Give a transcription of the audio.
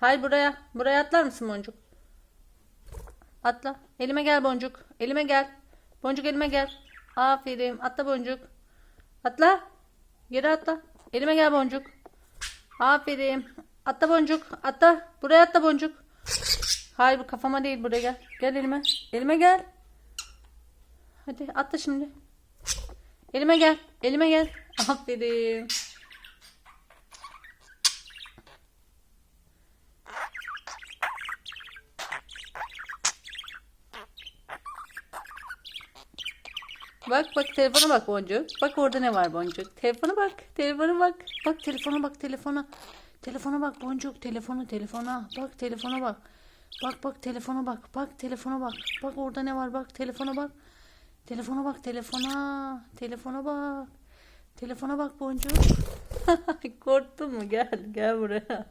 Hayır buraya. Buraya atlar mısın Boncuk? Atla. Elime gel Boncuk. Elime gel. Boncuk elime gel. Aferin. Atla Boncuk. Atla. Geri atla. Elime gel Boncuk. Aferin. Atla Boncuk. Atla. Buraya atla Boncuk. Hayır bu kafama değil buraya gel. Gel elime. Elime gel. Hadi atla şimdi. Elime gel. Elime gel. Aferin. Bak bak telefona bak Boncuk. Bak orada ne var Boncuk. Telefona bak. Telefona bak. Bak telefona bak telefona. Telefona bak Boncuk. Telefona telefona. Bak telefona bak. Bak bak telefona bak. Bak telefona bak. Bak orada ne var bak telefona bak. Telefona bak telefona. Telefona bak. Telefona bak Boncuk. Korktun mu? Gel gel buraya.